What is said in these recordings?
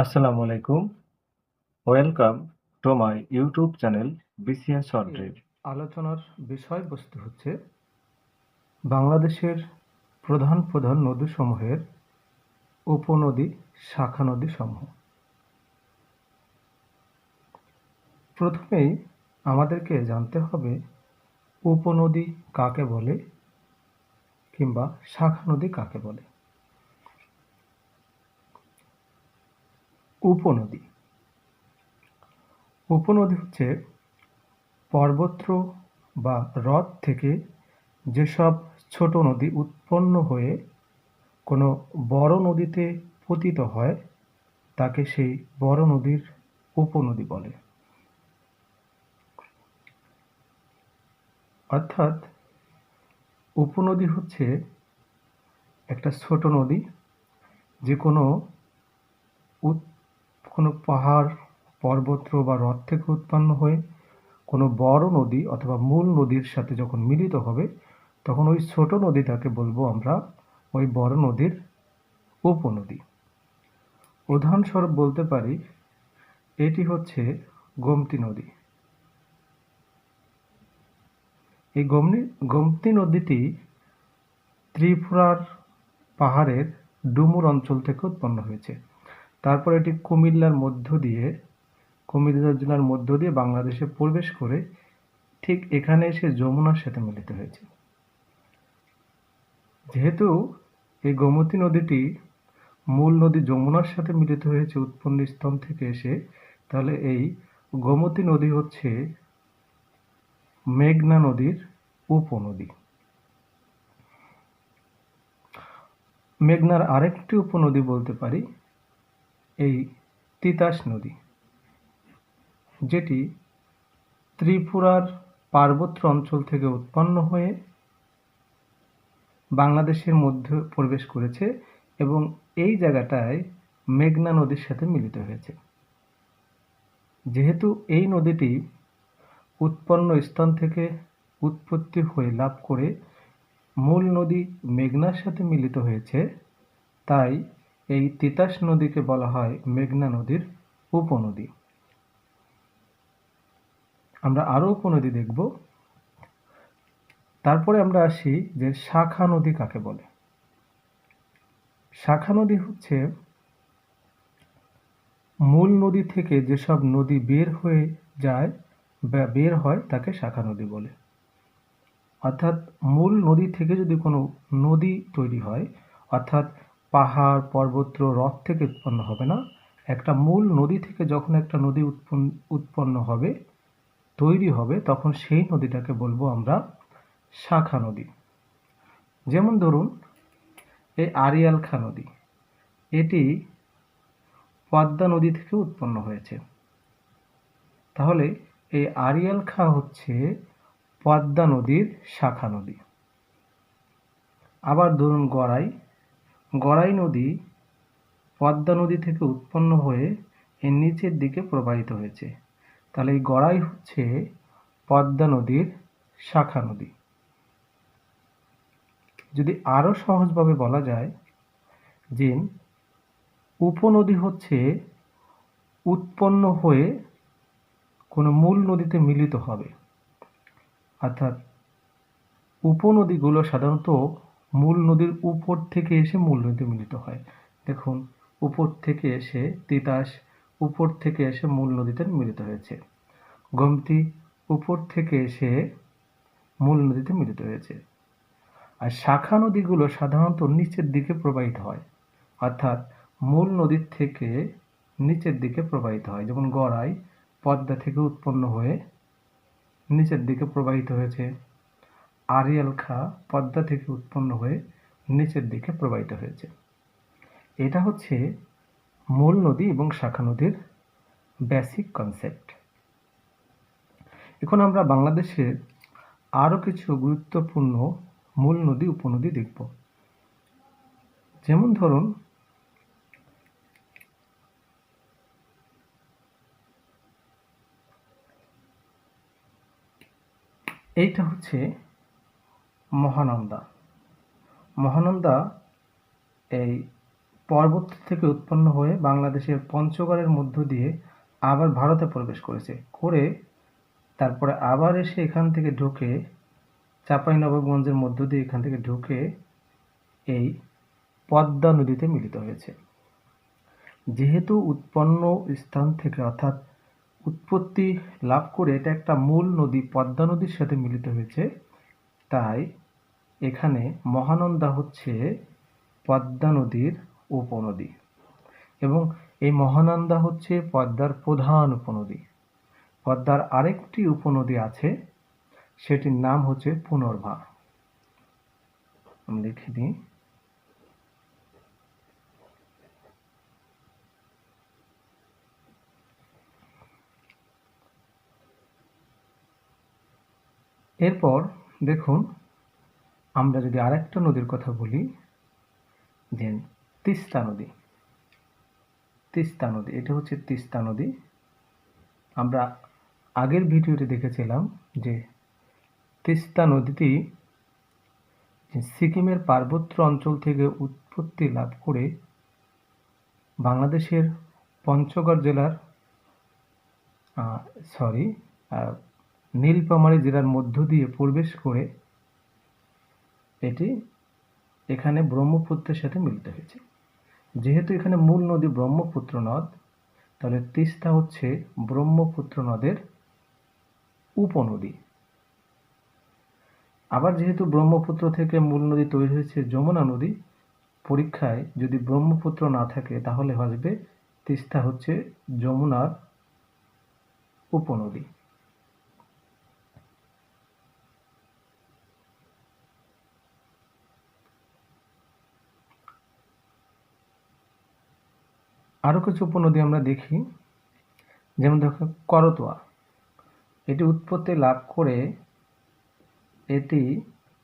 আসসালামু আলাইকুম। Welcome to my YouTube channel BCS short আলোচনার বিষয়বস্তু হচ্ছে বাংলাদেশের প্রধান প্রধান নদীসমূহের উপনদী শাখা নদী সমূহ প্রথমেই আমাদেরকে জানতে হবে উপনদী কাকে বলে কিংবা শাখা নদী কাকে বলে। উপনদী। উপনদী হচ্ছে পর্বত্র বা হ্রদ থেকে যেসব ছোট নদী উৎপন্ন হয়ে কোনো বড় নদীতে পতিত হয়, তাকে সেই বড় নদীর উপনদী বলে। অর্থাৎ উপনদী হচ্ছে একটা ছোট নদী, যে কোনো কোনো পাহাড়, পর্বত বা হ্রদ থেকে উৎপন্ন হয়ে কোনো বড় নদী অথবা মূল নদীর সাথে যখন মিলিত হবে, তখন ওই ছোট নদীটাকে বলব আমরা ওই বড় নদীর উপনদী। উদাহরণস্বরূপ বলতে পারি, এটি হচ্ছে গোমতী নদী। এই গমনি, গোমতী নদীটি ত্রিপুরার পাহাড়ের ডুমুর অঞ্চল থেকে উৎপন্ন হয়েছে। তারপর এটি কুমিল্লার মধ্য দিয়ে, কুমিল্লা জেলার মধ্য দিয়ে বাংলাদেশে প্রবেশ করে ঠিক এখানে এসে যমুনার সাথে মিলিত হয়েছে। যেহেতু এই গোমতী নদীটি মূল নদী যমুনার সাথে মিলিত হয়েছে উৎপন্ন স্তন থেকে এসে, তাহলে এই গোমতী নদী হচ্ছে মেঘনা নদীর উপনদী। মেঘনার আরেকটি উপনদী বলতে পারি এই তিতাস নদী, যেটি ত্রিপুরার পার্বত্য অঞ্চল থেকে উৎপন্ন হয়ে বাংলাদেশের মধ্যে প্রবেশ করেছে এবং এই জায়গাটায় মেঘনা নদীর সাথে মিলিত হয়েছে। যেহেতু এই নদীটি উৎপন্ন স্থান থেকে উৎপত্তি হয়ে লাভ করে মূল নদী মেঘনার সাথে মিলিত হয়েছে, তাই এই তিতাস নদীকে বলা হয় মেঘনা নদীর উপনদী। আমরা আরও উপনদী দেখব। তারপরে আমরা আসি যে শাখা নদী কাকে বলে। শাখা নদী হচ্ছে মূল নদী থেকে যেসব নদী বের হয়ে যায় বা বের হয় তাকে শাখা নদী বলে। অর্থাৎ মূল নদী থেকে যদি কোনো নদী তৈরি হয়, অর্থাৎ পাহাড়, পর্বত, হ্রদ থেকে উৎপন্ন হবে না। একটা মূল নদী থেকে যখন একটা নদী উৎপন্ন উৎপন্ন হবে, তৈরি হবে, তখন সেই নদীটাকে বলব আমরা শাখা নদী। যেমন ধরুন, এই আরিয়াল খা নদী। এটি পদ্মা নদী থেকে উৎপন্ন হয়েছে। তাহলে এই আরিয়াল খা হচ্ছে পদ্মা নদীর শাখা নদী। আবার ধরুন গড়াই। গড়াই নদী পদ্মা নদী থেকে উৎপন্ন হয়ে এর নিচের দিকে প্রবাহিত হয়েছে। তাহলে এই গড়াই হচ্ছে পদ্মা নদীর শাখা নদী। যদি আরও সহজভাবে বলা যায় যে উপনদী হচ্ছে উৎপন্ন হয়ে কোনো মূল নদীতে মিলিত হবে, অর্থাৎ উপনদীগুলো সাধারণত মূল নদীর উপর থেকে এসে মূল নদীতে মিলিত হয়। দেখুন, উপর থেকে এসে তিতাস, উপর থেকে এসে মূল নদীতে মিলিত হয়েছে। গোমতী, উপর থেকে এসে মূল নদীতে মিলিত হয়েছে। আর শাখা নদীগুলো সাধারণত নিচের দিকে প্রবাহিত হয়। অর্থাৎ মূল নদীর থেকে নিচের দিকে প্রবাহিত হয়। যেমন গড়াই, পদ্মা থেকে উৎপন্ন হয়ে নিচের দিকে প্রবাহিত হয়েছে। আরিয়াল খা পদ্মা থেকে উৎপন্ন হয়ে নিচের দিকে প্রবাহিত হয়েছে। এটা হচ্ছে মূল নদী এবং শাখা নদীর বেসিক কনসেপ্ট এখন আমরা বাংলাদেশের আরও কিছু গুরুত্বপূর্ণ মূল নদী, উপনদী দেখব। যেমন ধরুন, এইটা হচ্ছে মহানন্দা। মহানন্দা এই পর্বত থেকে উৎপন্ন হয়ে বাংলাদেশের পঞ্চগড়ের মধ্য দিয়ে আবার ভারতে প্রবেশ করেছে। করে তারপরে আবার এসে এখান থেকে ঢুকে চাঁপাইনবাবগঞ্জের মধ্য দিয়ে এখান থেকে ঢুকে এই পদ্মা নদীতে মিলিত হয়েছে। যেহেতু উৎপন্ন স্থান থেকে অর্থাৎ উৎপত্তি লাভ করে এটা একটা মূল নদী, পদ্মা নদীর সাথে মিলিত হয়েছে তাই এখানে মহানন্দা হচ্ছে পদ্মা নদীর উপনদী এবং এই মহানন্দা হচ্ছে পদ্মার প্রধান উপনদী। পদ্মার আরেকটি উপনদী আছে, সেটির নাম হচ্ছে পুনর্ভা। আমি লিখে দিই। এরপর দেখুন, আমরা যদি আরেকটা নদীর কথা বলি দেন তিস্তা নদী। তিস্তা নদী, এটা হচ্ছে তিস্তা নদী। আমরা আগের ভিডিওতে দেখেছিলাম যে তিস্তা নদীটি সিকিমের পার্বত্য অঞ্চল থেকে উৎপত্তি লাভ করে বাংলাদেশের পঞ্চগড় জেলার সরি নীলফামারী জেলার মধ্য দিয়ে প্রবেশ করে এটি এখানে ব্রহ্মপুত্রের সাথে মিলিত হয়েছে। যেহেতু এখানে মূল নদী ব্রহ্মপুত্র নদ, তাহলে তিস্তা হচ্ছে ব্রহ্মপুত্র নদের উপনদী। আবার যেহেতু ব্রহ্মপুত্র থেকে মূল নদী তৈরি হয়েছে যমুনা নদী, পরীক্ষায় যদি ব্রহ্মপুত্র না থাকে, তাহলে আসবে তিস্তা হচ্ছে যমুনার উপনদী। আরও কিছু উপনদী আমরা দেখি। যেমন দেখো করতোয়া। এটি উৎপত্তি লাভ করে এটি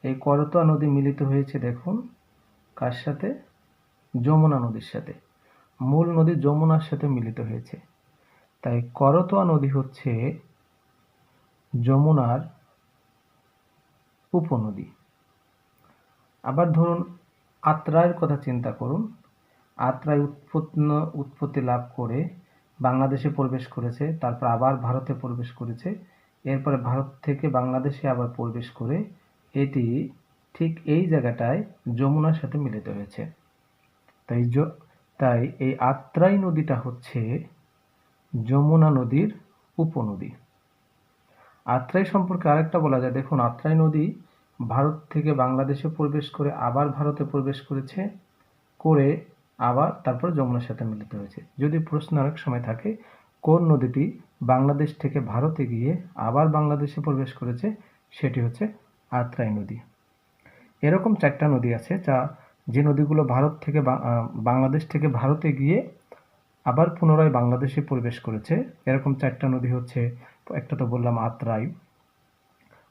এই করতোয়া নদী মিলিত হয়েছে দেখুন, কার সাথে? যমুনা নদীর সাথে। মূল নদী যমুনার সাথে মিলিত হয়েছে। তাই করতোয়া নদী হচ্ছে যমুনার উপনদী। আবার ধরুন আত্রায়ের কথা চিন্তা করুন। আত্রায় উৎপন্ন, উৎপত্তি লাভ করে বাংলাদেশে প্রবেশ করেছে, তারপর আবার ভারতে প্রবেশ করেছে। এরপরে ভারত থেকে বাংলাদেশে আবার প্রবেশ করে এটি ঠিক এই জায়গাটায় যমুনার সাথে মিলিত হয়েছে। তাই তাই এই আত্রাই নদীটা হচ্ছে যমুনা নদীর উপনদী। আত্রাই সম্পর্কে আরেকটা বলা যায়। দেখুন, আত্রাই নদী ভারত থেকে বাংলাদেশে প্রবেশ করে, আবার ভারতে প্রবেশ করেছে, করে আবার তারপর যমুনার সাথে মিলিত হয়েছে। যদি প্রশ্ন অনেক সময় থাকে, কোন নদীটি বাংলাদেশ থেকে ভারতে গিয়ে আবার বাংলাদেশে প্রবেশ করেছে, সেটি হচ্ছে আত্রাই নদী। এরকম চারটা নদী আছে যা যে নদীগুলো ভারত থেকে বাংলাদেশ থেকে ভারতে গিয়ে আবার পুনরায় বাংলাদেশে প্রবেশ করেছে। এরকম চারটা নদী হচ্ছে, একটা তো বললাম আত্রাই,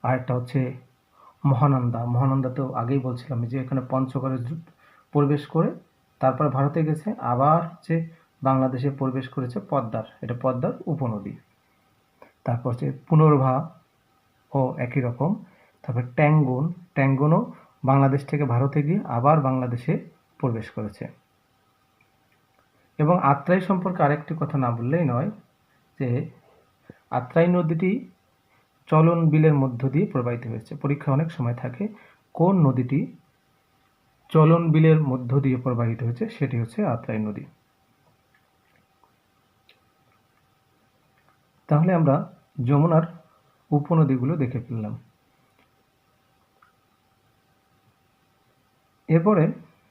আর একটা হচ্ছে মহানন্দা। মহানন্দা তো আগেই বলছিলাম যে এখানে পঞ্চগড়ে প্রবেশ করে তারপর ভারতে গেছে, আবার হচ্ছে বাংলাদেশে প্রবেশ করেছে পদ্মার। এটা পদ্মার উপনদী। তারপর হচ্ছে পুনর্ভা ও একই রকম। তারপর ট্যাঙ্গন। ট্যাঙ্গুনও বাংলাদেশ থেকে ভারতে গিয়ে আবার বাংলাদেশে প্রবেশ করেছে। এবং আত্রাই সম্পর্কে আরেকটি কথা না বললেই নয় যে, আত্রাই নদীটি চলন বিলের মধ্য দিয়ে প্রবাহিত হয়েছে। পরীক্ষা অনেক সময় থাকে কোন নদীটি চলন বিলের মধ্য দিয়ে প্রবাহিত হয়েছে, সেটি হচ্ছে আত্রাই নদী। তাহলে আমরা যমুনার উপনদীগুলো দেখে ফেললাম। এরপরে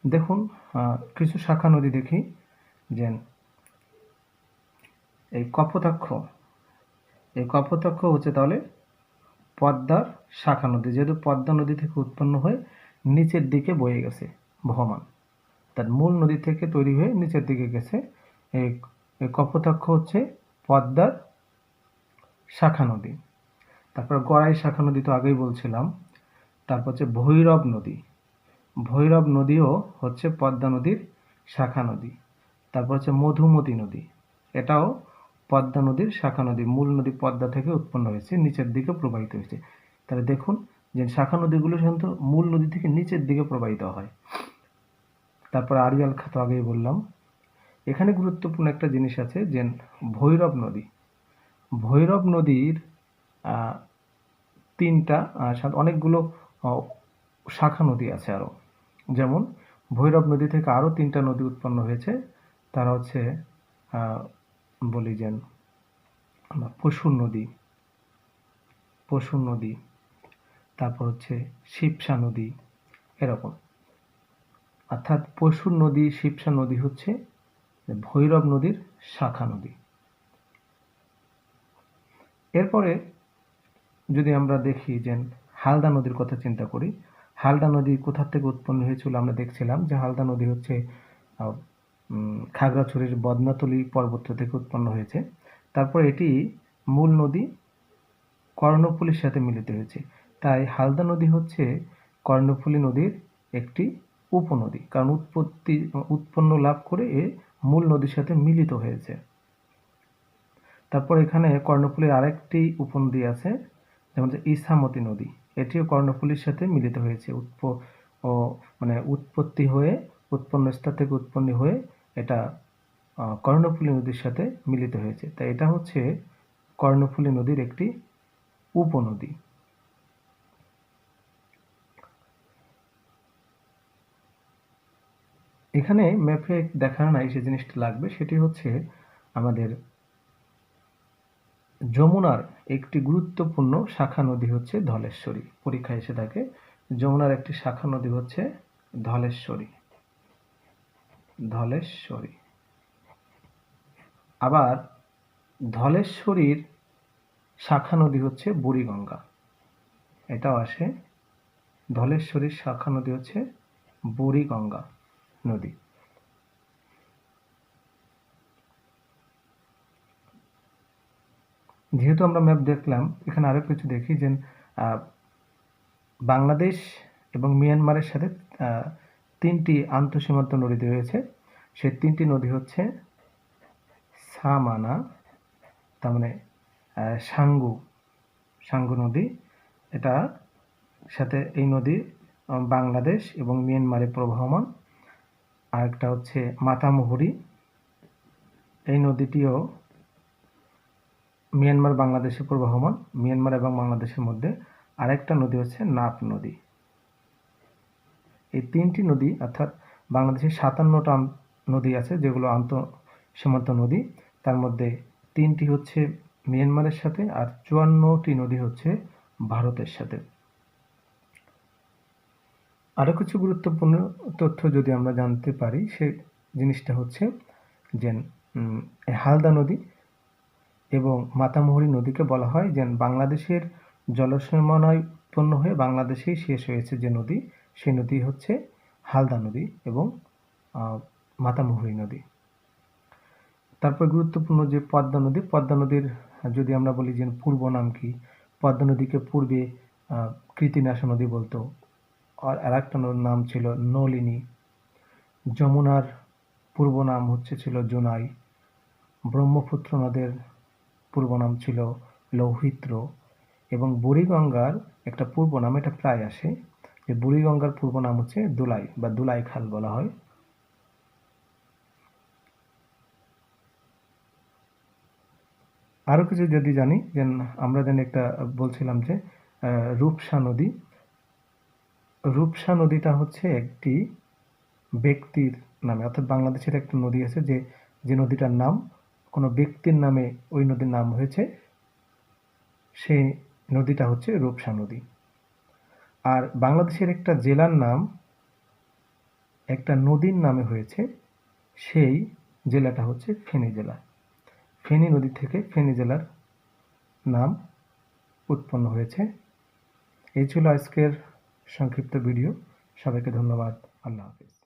দেখুন কিছু শাখা নদী দেখি যে এই কপোতাক্ষ। এই কপোতাক্ষ হচ্ছে তাহলে পদ্মার শাখা নদী। যেহেতু পদ্মা নদী থেকে উৎপন্ন হয়ে নিচের দিকে বয়ে গেছে, বহমান। তার মূল নদী থেকে তৈরি হয়ে নিচের দিকে গেছে। এই কপোতাক্ষ হচ্ছে পদ্মার শাখা নদী। তারপর গড়াই শাখা নদী তো আগেই বলছিলাম। তারপর হচ্ছে ভৈরব নদী। ভৈরব নদীও হচ্ছে পদ্মা নদীর শাখা নদী। তারপর হচ্ছে মধুমতি নদী। এটাও পদ্মা নদীর শাখা নদী। মূল নদী পদ্মা থেকে উৎপন্ন হয়েছে, নিচের দিকে প্রবাহিত হয়েছে। তাহলে দেখুন যে শাখা নদীগুলো সাধারণত মূল নদী থেকে নিচের দিকে প্রবাহিত হয়। তারপর আড়িয়াল খাত আগেই বললাম। এখানে গুরুত্বপূর্ণ একটা জিনিস আছে যে ভৈরব নদী। ভৈরব নদীর তিনটা অনেকগুলো শাখা নদী আছে আরও যেমন ভৈরব নদী থেকে আরও তিনটা নদী উৎপন্ন হয়েছে। তারা হচ্ছে বলি যেন পশুর নদী। পশুর নদী। তারপর হচ্ছে শিবসা নদী এরকম। অর্থাৎ পশুর নদী, শিবসা নদী হচ্ছে ভৈরব নদীর শাখা নদী। এরপরে যদি আমরা দেখি যে হালদা নদীর কথা চিন্তা করি, হালদা নদী কোথা থেকে উৎপন্ন হয়েছিল আমরা দেখছিলাম যে হালদা নদী হচ্ছে খাগড়াছড়ির বদনাতলি পর্বত থেকে উৎপন্ন হয়েছে। তারপর এটি মূল নদী কর্ণফুলীর সাথে মিলিত হয়েছে। তাই হালদা নদী হচ্ছে কর্ণফুলী নদীর একটি উপনদী, কারণ উৎপত্তি, উৎপন্ন লাভ করে এ মূল নদীর সাথে মিলিত হয়েছে। তারপর এখানে কর্ণফুলীর আরেকটি উপনদী আছে, যেমন ইসামতি নদী। এটিও কর্ণফুলীর সাথে মিলিত হয়েছে। উৎপ মানে উৎপত্তি হয়ে, উৎপন্ন স্থান থেকে উৎপন্ন হয়ে এটা কর্ণফুলী নদীর সাথে মিলিত হয়েছে। তাই এটা হচ্ছে কর্ণফুলী নদীর একটি উপনদী। এখানে ম্যাপে দেখানো নাই যে জিনিসটা লাগবে, সেটি হচ্ছে আমাদের যমুনার একটি গুরুত্বপূর্ণ শাখা নদী হচ্ছে ধলেশ্বরী। পরীক্ষা এসে থাকে যমুনার একটি শাখা নদী হচ্ছে ধলেশ্বরী। ধলেশ্বরী। আবার ধলেশ্বরীর শাখা নদী হচ্ছে বুড়িগঙ্গা। এটাও আসে। ধলেশ্বরীর শাখা নদী হচ্ছে বুড়িগঙ্গা। নদী। যেহেতু আমরা ম্যাপ দেখলাম, এখানে আরও কিছু দেখি যে বাংলাদেশ এবং মিয়ানমারের সাথে তিনটি আন্তঃসীমান্ত নদী রয়েছে। সেই তিনটি নদী হচ্ছে সামানা, তার মানে সাঙ্গু সাঙ্গু নদী। এটা সাথে এই নদী বাংলাদেশ এবং মিয়ানমারে প্রবাহমান। আরেকটা হচ্ছে মাতামুহুরি। এই নদীটিও মিয়ানমার বাংলাদেশে প্রবাহমান, মিয়ানমার এবং বাংলাদেশের মধ্যে আরেকটা নদী হচ্ছে নাপ নদী। এই তিনটি নদী, অর্থাৎ বাংলাদেশে সাতান্নটা নদী আছে, যেগুলো আন্ত সীমান্ত নদী, তার মধ্যে তিনটি হচ্ছে মিয়ানমারের সাথে আর চুয়ান্নটি নদী হচ্ছে ভারতের সাথে। আরও কিছু গুরুত্বপূর্ণ তথ্য যদি আমরা জানতে পারি, সে জিনিসটা হচ্ছে যে হালদা নদী এবং মাতামুহুরী নদীকে বলা হয় যে, বাংলাদেশের জলসীমানায় উৎপন্ন হয়ে বাংলাদেশেই শেষ হয়েছে যে নদী, সেই নদী হচ্ছে হালদা নদী এবং মাতামুহুরী নদী। তারপর গুরুত্বপূর্ণ যে পদ্মা নদী, পদ্মা নদীর, যদি আমরা বলি যে, পূর্ব নাম কি? পদ্মা নদীকে পূর্বে কৃতিনাশা নদী বলতো। আর আরেকটা নদীর নাম ছিল নলিনী। যমুনার পূর্ব নাম হচ্ছে ছিল জোনাই। ব্রহ্মপুত্র নদের পূর্ব নাম ছিল লৌহিত্র। এবং বুড়িগঙ্গার একটা পূর্ব নাম, এটা প্রায় আসে, যে বুড়িগঙ্গার পূর্ব নাম হচ্ছে দুলাই, বা দুলাই খাল বলা হয়। আরও কিছু যদি জানি যে আমরা যেন একটা বলছিলাম যে রূপসা নদী। রূপসা নদীটা হচ্ছে একটি ব্যক্তির নামে, অর্থাৎ বাংলাদেশের একটা নদী আছে যে যে নদীটার নাম, কোনো ব্যক্তির নামে ওই নদীর নাম হয়েছে। সেই নদীটা হচ্ছে রূপসা নদী। আর বাংলাদেশের একটা জেলার নাম, একটা নদীর নামে হয়েছে, সেই জেলাটা হচ্ছে ফেনী জেলা। ফেনী নদী থেকে ফেনী জেলার নাম উৎপন্ন হয়েছে। এই ছিল আজকের সংক্ষিপ্ত ভিডিও। সবাইকে ধন্যবাদ। আল্লাহ হাফিজ।